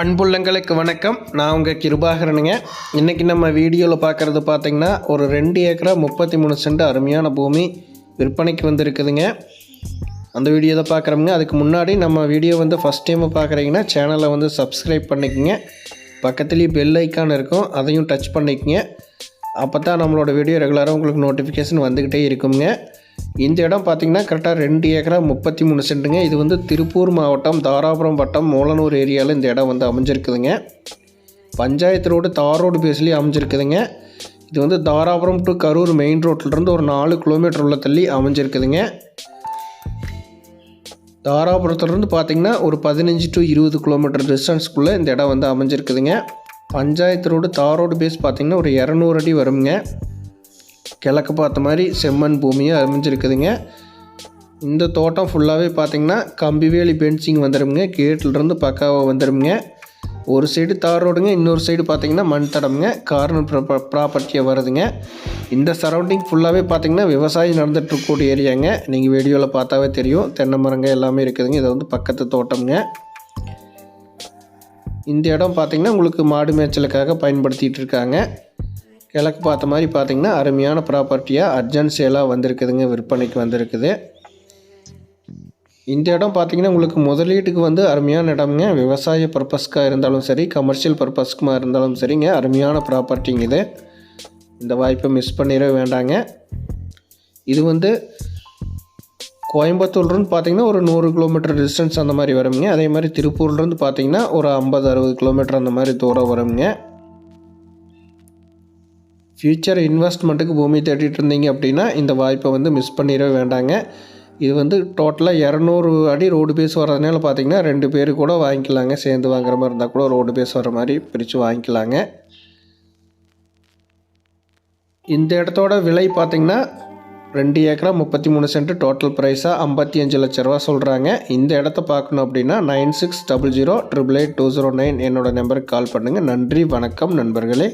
அன்புள்ளங்களுக்கு வணக்கம். நான் உங்கள் கிருபாகரனுங்க. இன்றைக்கி நம்ம வீடியோவில் பார்க்குறது பார்த்திங்கன்னா ஒரு ரெண்டு ஏக்கரா முப்பத்தி மூணு சென்ட் அருமையான பூமி விற்பனைக்கு வந்துருக்குதுங்க. அந்த வீடியோ தான் பார்க்குறோமுங்க அதுக்கு முன்னாடி நம்ம வீடியோ வந்து ஃபஸ்ட் டைம் பார்க்குறீங்கன்னா சேனலை வந்து சப்ஸ்கிரைப் பண்ணிக்கோங்க. பக்கத்துலேயே பெல் ஐக்கான் இருக்கும். அதையும் டச் பண்ணிக்கோங்க. அப்போ தான் நம்மளோட வீடியோ ரெகுலராக உங்களுக்கு நோட்டிஃபிகேஷன் வந்துக்கிட்டே இருக்குங்க. இந்த இடம் பார்த்திங்கன்னா கரெக்டாக ரெண்டு ஏக்கரா முப்பத்தி மூணு சென்ட்டுங்க. இது வந்து திருப்பூர் மாவட்டம் தாராபுரம் வட்டம் மூலனூர் ஏரியாவில் இந்த இடம் வந்து அமைஞ்சிருக்குதுங்க. பஞ்சாயத்து ரோடு தார் ரோடு பேஸ்லேயே அமைஞ்சிருக்குதுங்க. இது வந்து தாராபுரம் டு கரூர் மெயின் ரோட்லேருந்து ஒரு நாலு கிலோமீட்டர் உள்ள தள்ளி அமைஞ்சிருக்குதுங்க. தாராபுரத்துலேருந்து பார்த்தீங்கன்னா ஒரு பதினஞ்சு டு இருபது கிலோமீட்டர் டிஸ்டன்ஸ்க்குள்ளே இந்த இடம் வந்து அமைஞ்சிருக்குதுங்க. பஞ்சாயத்து ரோடு தார் ரோடு பேஸ் பார்த்திங்கன்னா ஒரு இரநூறு அடி வருங்க. கிழக்கு பார்த்த மாதிரி செம்மண் பூமியும் அமைஞ்சிருக்குதுங்க. இந்த தோட்டம் ஃபுல்லாகவே பார்த்திங்கன்னா கம்பிவேலி பென்சிங் வந்துடுங்க கேட்டிலிருந்து பக்காவாக வந்துடுங்க ஒரு சைடு தார் ரோடுங்க இன்னொரு சைடு பார்த்தீங்கன்னா மண் தடம்ங்க. கார்னர் ப்ராப்பர்ட்டியாக வருதுங்க. இந்த சரௌண்டிங் ஃபுல்லாகவே பார்த்தீங்கன்னா விவசாயம் நடந்துகிட்ருக்கக்கூடிய ஏரியாங்க நீங்கள் வீடியோவில் பார்த்தாவே தெரியும். தென்னை மரங்க எல்லாமே இருக்குதுங்க. இது வந்து பக்கத்து தோட்டம்ங்க. இந்த இடம் பார்த்தீங்கன்னா உங்களுக்கு மாடு மேய்ச்சலுக்காக பயன்படுத்திகிட்டு இருக்காங்க. கிழக்கு பார்த்த மாதிரி பார்த்தீங்கன்னா அருமையான ப்ராப்பர்ட்டியாக அர்ஜென்ட் சேலாக வந்திருக்குதுங்க விற்பனைக்கு வந்திருக்குது. இந்த இடம் பார்த்தீங்கன்னா உங்களுக்கு முதலீட்டுக்கு வந்து அருமையான இடம்ங்க. விவசாய பர்பஸ்க்காக இருந்தாலும் சரி கமர்ஷியல் பர்பஸ்க்குமா இருந்தாலும் சரிங்க. அருமையான ப்ராப்பர்ட்டிங்க இது. இந்த வாய்ப்பை மிஸ் பண்ணிடவே வேண்டாங்க. இது வந்து கோயம்புத்தூர்லேருந்து பார்த்தீங்கன்னா ஒரு நூறு கிலோமீட்டர் டிஸ்டன்ஸ் அந்த மாதிரி வருங்க அதே மாதிரி திருப்பூர்லேருந்து பார்த்தீங்கன்னா ஒரு ஐம்பது அறுபது கிலோமீட்டர் அந்த மாதிரி தூரம் வருங்க ஃப்யூச்சர் இன்வெஸ்ட்மெண்ட்டுக்கு பூமி தேடிட்டு இருந்தீங்க அப்படின்னா இந்த வாய்ப்பை வந்து மிஸ் பண்ணிடவே வேண்டாங்க. இது வந்து டோட்டலாக இரநூறு அடி ரோடு பேஸ் வர்றதுனால பார்த்தீங்கன்னா ரெண்டு பேர் கூட வாங்கிக்கலாங்க. சேர்ந்து வாங்குற மாதிரி இருந்தால் கூட ரோடு பேஸ் வர மாதிரி பிரித்து வாங்கிக்கலாங்க. இந்த இடத்தோட விலை பார்த்திங்கன்னா ரெண்டு ஏக்கரா முப்பத்தி மூணு சென்ட் டோட்டல் ப்ரைஸாக ஐம்பத்தி அஞ்சு லட்ச ரூபா சொல்கிறாங்க இந்த இடத்த பார்க்கணும் அப்படின்னா nine six double zero triple eight two zero nine என்னோட நம்பருக்கு கால் பண்ணுங்கள் நன்றி வணக்கம் நண்பர்களே.